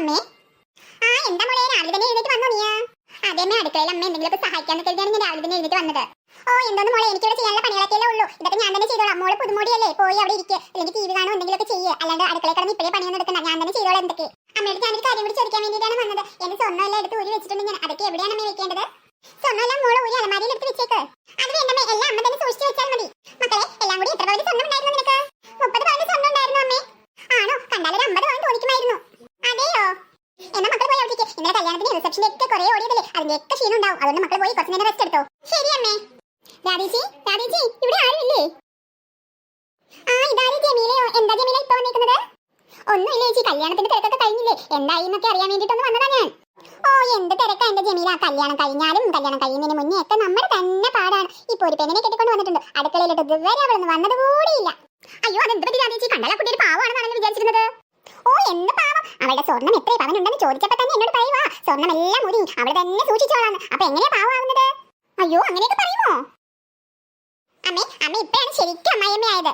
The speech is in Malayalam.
അമ്മേ. ആ എന്താ മോളെ രാവിലെ തന്നെ എഴുന്നേറ്റ് വന്നോ നീയാ? അതെന്നെ അടുക്കളയിൽ അമ്മ എന്തെങ്കിലും സഹായിക്കാന്ന് കരുതിയാണ് ഞാൻ രാവിലെ തന്നെ എഴുന്നേറ്റ് വന്നത്. ഓ എന്തോന്ന് മോളെ എനിക്കിവിടെ ചെയ്യാനുള്ള പണികളൊക്കെ ഉള്ളൂ. ഇതൊക്കെ ഞാൻ തന്നെ ചെയ്തോളാം. മോൾ പുതുമോടിയല്ലേ പോയി അവിടെ ഇരിക്കുക അല്ലെങ്കിൽ ടി വി കാണോ എന്തെങ്കിലുമൊക്കെ ചെയ്യുക. അല്ലാണ്ട് അടുക്കളയിൽ കിടന്ന് ഇപ്പോഴേ പണിയൊന്നും എടുക്കണ്ട. ഞാൻ തന്നെ ചെയ്തോളാം എന്തൊക്കെ. അമ്മയുടെ ഞാനൊരു കാര്യം കൂടി ചോദിക്കാൻ വേണ്ടിയിട്ടാണ് വന്നത്. എന്റെ സ്വർണമെല്ലാം എടുത്ത് ഊരി വെച്ചിട്ടുണ്ട് ഞാൻ. അതൊക്കെ എവിടെയാണ് അമ്മ വെക്കേണ്ടത് സ്വർണമെല്ലാം മോൾ ഊരി അലമാരിയിൽ എടുത്ത് വെച്ചേക്ക് അത് വേണ്ടമ്മേ എല്ലാം അമ്മ തന്നെ സൂക്ഷിച്ചു വെച്ചാൽ മതി മക്കളെ എല്ലാം കൂടി എത്ര പവന് സ്വർണം ഉണ്ടായിരുന്നു നിനക്ക് മുപ്പത് പവന് സ്വർണം ഉണ്ടായിരുന്നു അമ്മേ ആണോ കണ്ടാലൊരു അമ്പത് പവൻ തോന്നിക്കുമായിരുന്നു അതെയോ എന്നാ മക്കൾ പോയി അവിടെ ഇരിക്ക്. റിസപ്ഷനിലേക്ക് ഒക്കെ കുറെ ഓടിയതല്ലേ? അതിന്റെ ക്ഷീണം ഉണ്ടാവും. അതുകൊണ്ട് മക്കൾ പോയി കുറച്ച് നേരം റെസ്റ്റ് എടുത്തോ. ശരി അമ്മേ. രാധേച്ചി രാധേച്ചി ഇവിടെ ആരുമില്ലേ? ആ ഇതാര് ജമീലയോ എന്താ ജമീല ഇപ്പൊ വന്നിരിക്കുന്നത് ഒന്നുമില്ല ചേച്ചി കല്യാണത്തിന്റെ തിരക്കൊക്കെ കഴിഞ്ഞില്ലേ? എന്തായി എന്നൊക്കെ അറിയാൻ വേണ്ടിട്ടൊന്ന് വന്നതാ ഞാൻ. ഓ എന്ത് തിരക്കാ എന്റെ ജമീല. കല്യാണം കഴിഞ്ഞാലും കല്യാണം കഴിയുന്നതിന് മുന്നേ ഒക്കെ നമ്മുടെ തന്നെ പാടാണ്. ഇപ്പൊ ഒരു പെണ്ണിനെ കെട്ടിക്കൊണ്ട് വന്നിട്ടുണ്ട്. അടുക്കളയിലോട്ട് ഇതുവരെ അവളൊന്നും വന്നത് കൂടിയില്ല അയ്യോ അതെന്ത് പറ്റി രാധേച്ചി? കണ്ടാലാ കുട്ടി ഒരു വിചാരിച്ചിരുന്നത്. ഓ എന്ത് പാവം. അവളുടെ സ്വർണം എത്ര പവനുണ്ടെന്ന് ചോദിച്ചപ്പോ തന്നെ എന്നോട് പറയുവാ. സ്വർണം ഊരി അവൾ തന്നെ സൂക്ഷിച്ചോളാന്ന് അപ്പൊ എങ്ങനെയാ പാവാകുന്നത് അയ്യോ അങ്ങനെയൊക്കെ പറയുമോ? അമ്മേ അമ്മ ഇപ്പഴാണ് ശരിക്കും അമ്മായിയമ്മയായത്.